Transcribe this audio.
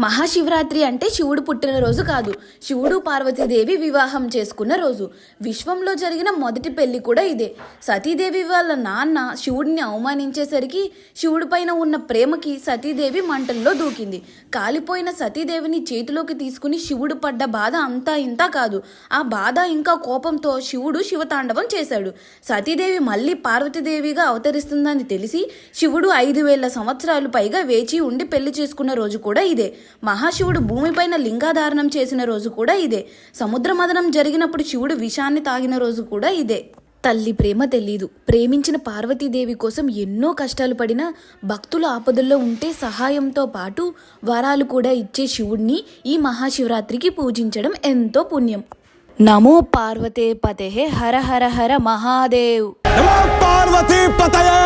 మహాశివరాత్రి అంటే శివుడు పుట్టినరోజు కాదు. శివుడు పార్వతీదేవి వివాహం చేసుకున్న రోజు. విశ్వంలో జరిగిన మొదటి పెళ్ళి కూడా ఇదే. సతీదేవి వాళ్ళ నాన్న శివుడిని అవమానించేసరికి శివుడి పైన ఉన్న ప్రేమకి సతీదేవి మంటల్లో దూకింది. కాలిపోయిన సతీదేవిని చేతిలోకి తీసుకుని శివుడు పడ్డ బాధ అంతా ఇంతా కాదు. ఆ బాధ ఇంకా కోపంతో శివుడు శివతాండవం చేశాడు. సతీదేవి మళ్ళీ పార్వతీదేవిగా అవతరిస్తుందని తెలిసి శివుడు ఐదు వేల సంవత్సరాలు పైగా వేచి ఉండి పెళ్ళి చేసుకున్న రోజు కూడా ఇదే. మహాశివుడు భూమిపైన లింగాధారణం చేసిన రోజు కూడా ఇదే. సముద్ర మదనం జరిగినప్పుడు శివుడు విషాన్ని తాగిన రోజు కూడా ఇదే. తల్లి ప్రేమ తెలీదు. ప్రేమించిన పార్వతీదేవి కోసం ఎన్నో కష్టాలు పడినా భక్తులు ఆపదల్లో ఉంటే సహాయంతో పాటు వరాలు కూడా ఇచ్చే శివుడిని ఈ మహాశివరాత్రికి పూజించడం ఎంతో పుణ్యం. నమో పార్వతే పతే హర హర హర మహాదేవ్. నమో పార్వతీ పతయే